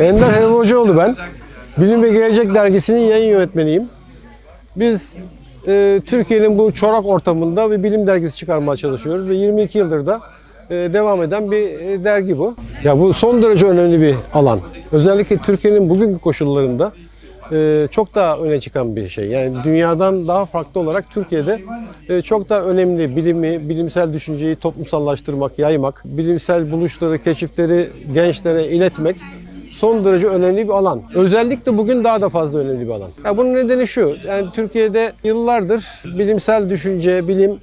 Ender Helvacıoğlu ben. Bilim ve Gelecek Dergisi'nin yayın yönetmeniyim. Biz e, Türkiye'nin bu çorak ortamında bir bilim dergisi çıkarmaya çalışıyoruz ve 22 yıldır da e, devam eden bir e, dergi bu. Ya bu son derece önemli bir alan. Özellikle Türkiye'nin bugünkü koşullarında e, çok daha öne çıkan bir şey. Yani dünyadan daha farklı olarak Türkiye'de e, çok daha önemli bilimi, bilimsel düşünceyi toplumsallaştırmak, yaymak, bilimsel buluşları, keşifleri gençlere iletmek son derece önemli bir alan. Özellikle bugün daha da fazla önemli bir alan. Ya bunun nedeni şu, yani Türkiye'de yıllardır bilimsel düşünce, bilim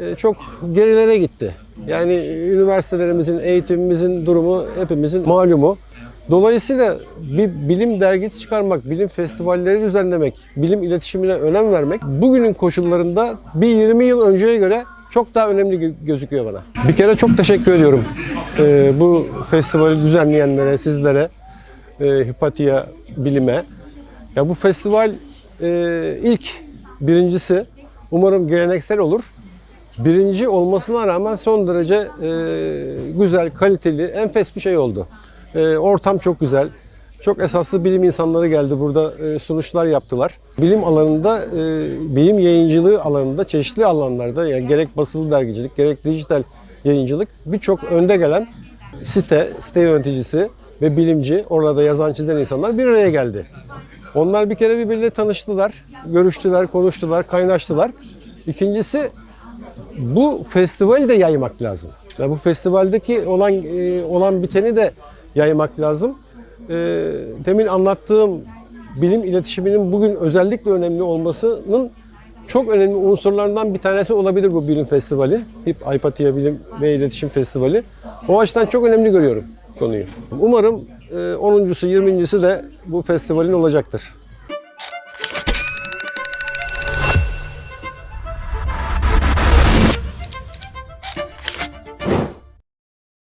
e, çok gerilere gitti. Yani üniversitelerimizin, eğitimimizin durumu hepimizin malumu. Dolayısıyla bir bilim dergisi çıkarmak, bilim festivalleri düzenlemek, bilim iletişimine önem vermek bugünün koşullarında bir 20 yıl önceye göre çok daha önemli gö- gözüküyor bana. Bir kere çok teşekkür ediyorum e, bu festivali düzenleyenlere, sizlere, e, Hipatia Bilim'e. Ya bu festival e, ilk birincisi umarım geleneksel olur. Birinci olmasına rağmen son derece e, güzel, kaliteli, enfes bir şey oldu. E, ortam çok güzel. Çok esaslı bilim insanları geldi burada e, sunuşlar yaptılar. Bilim alanında, e, bilim yayıncılığı alanında çeşitli alanlarda yani gerek basılı dergicilik gerek dijital yayıncılık birçok önde gelen site, site yöneticisi ve bilimci, orada yazan çizen insanlar bir araya geldi. Onlar bir kere birbiriyle tanıştılar, görüştüler, konuştular, kaynaştılar. İkincisi bu festivali de yaymak lazım. Ya bu festivaldeki olan e, olan biteni de yaymak lazım. E, demin anlattığım bilim iletişiminin bugün özellikle önemli olmasının çok önemli unsurlarından bir tanesi olabilir bu bilim festivali. HIP Aypatia Bilim ve İletişim Festivali. O açıdan çok önemli görüyorum konuyu. Umarım e, 10.sü 20.si de bu festivalin olacaktır.